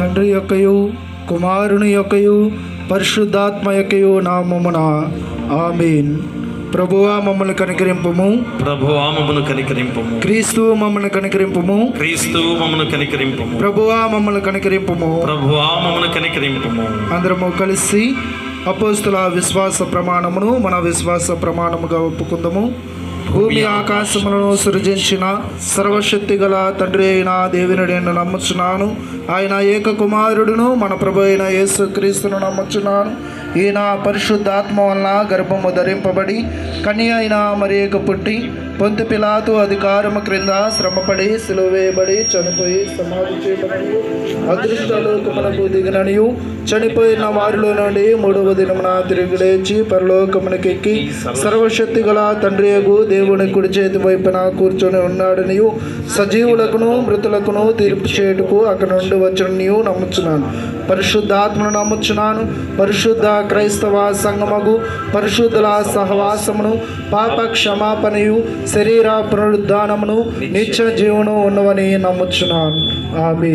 తండ్రి యొక్కయు కుమారుని యొక్కయు పరిశుద్ధాత్మ యొక్కయు నామమున ఆమీన్. ప్రభువా మమ్మల్ని కనికరింపుము. ప్రభువా మమ్మను కనికరింపము. క్రీస్తు మమ్మల్ని కనికరింపుము. క్రీస్తు మమ్మను కనికరింపము. ప్రభువా మమ్మల్ని కనికరింపుము. ప్రభువా మమ్మను కనికరింపము. అందరము కలిసి అపోస్తుల విశ్వాస ప్రమాణమును మన విశ్వాస ప్రమాణముగా ఒప్పుకుందాము. భూమి ఆకాశములను సృజించిన సర్వశక్తి గల తండ్రి అయిన దేవుని నేను నమ్ముచున్నాను. ఆయన ఏక కుమారుడును మన ప్రభు అయిన యేసు క్రీస్తును నమ్ముచున్నాను. ఈయన పరిశుద్ధాత్మ వలన గర్భము ధరింపబడి కన్య అయిన మరియక పుట్టి పొంతి పిలాతు అధికారము క్రింద శ్రమపడి సిలువేయబడి చనిపోయి సమాధి చేయబడి అదృష్టలోకమునకు దిగిననియు. చనిపోయిన వారిలో నుండి మూడవ దినమున తిరిగి లేచి పరలోకమునకెక్కి సర్వశక్తి గల తండ్రియగు దేవుని కుడి చేతి వైపున కూర్చొని ఉన్నాడనియు. సజీవులకును మృతులకును తీర్పు చేయుటకు అక్కడ నుండి వచ్చిననియు నమ్ముచున్నాను. పరిశుద్ధాత్మను నమ్ముచున్నాను. పరిశుద్ధ క్రైస్తవ సంగమగు పరిశుద్ధుల సహవాసమును పాప క్షమాపణయు శరీర పునరుద్ధానమును నిత్య జీవనం ఉన్నవని నమ్ముచున్నాను. ఆమె